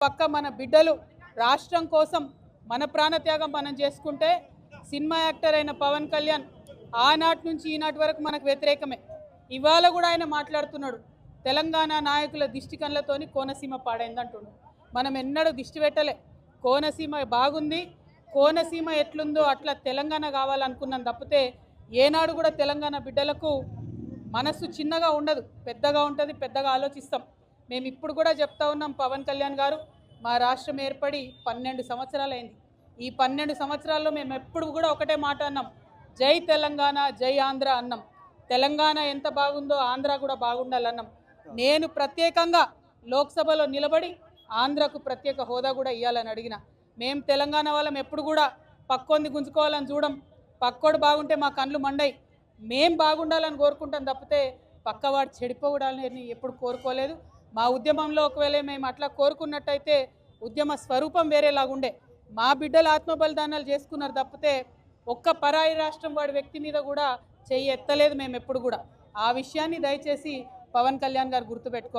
పక్క మన బిడ్డలు రాష్ట్రం కోసం మన ప్రాణత్యాగం మనం చేసుకుంటే సినిమా యాక్టర్ అయిన పవన్ కళ్యాణ్ ఆనాటి నుంచి ఈనాటి వరకు మనకు వ్యతిరేకమే. ఇవాళ కూడా ఆయన మాట్లాడుతున్నాడు. తెలంగాణ నాయకుల దిష్టి కళ్ళతోని కోనసీమ పాడైందంటున్నాడు మనం ఎన్నడూ దిష్టి పెట్టలే. కోనసీమ బాగుంది. కోనసీమ ఎట్లుందో అట్లా తెలంగాణ కావాలనుకున్నాం తప్పితే ఏనాడు కూడా తెలంగాణ బిడ్డలకు మనస్సు చిన్నగా ఉండదు. పెద్దగా ఉంటుంది పెద్దగా ఆలోచిస్తాం. మేము ఇప్పుడు కూడా చెప్తా ఉన్నాం పవన్ కళ్యాణ్ గారు మా రాష్ట్రం ఏర్పడి పన్నెండు సంవత్సరాలైంది. ఈ పన్నెండు సంవత్సరాల్లో మేము ఎప్పుడు కూడా ఒకటే మాట అన్నాం. జై తెలంగాణ జై ఆంధ్ర అన్నాం. తెలంగాణ ఎంత బాగుందో ఆంధ్ర కూడా బాగుండాలన్నాం. నేను ప్రత్యేకంగా లోక్సభలో నిలబడి ఆంధ్రకు ప్రత్యేక హోదా కూడా ఇవ్వాలని అడిగిన. మేము తెలంగాణ వాళ్ళం ఎప్పుడు కూడా పక్కోంది గుంజుకోవాలని చూడం. పక్కోడు బాగుంటే మా కళ్ళు మండయి మేం బాగుండాలని కోరుకుంటాం తప్పితే పక్కవాడు చెడిపోవడాలని ఎప్పుడు కోరుకోలేదు. మా ఉద్యమంలో ఒకవేళ మేము అట్లా కోరుకున్నట్టయితే ఉద్యమ స్వరూపం వేరేలాగుండే. మా బిడ్డలు ఆత్మబలిదానాలు చేసుకున్నారు తప్పితే ఒక్క పరాయి రాష్ట్రం వాడి వ్యక్తి మీద కూడా చెయ్యి ఎత్తలేదు మేము ఎప్పుడు కూడా. ఆ విషయాన్ని దయచేసి పవన్ కళ్యాణ్ గారు గుర్తుపెట్టుకో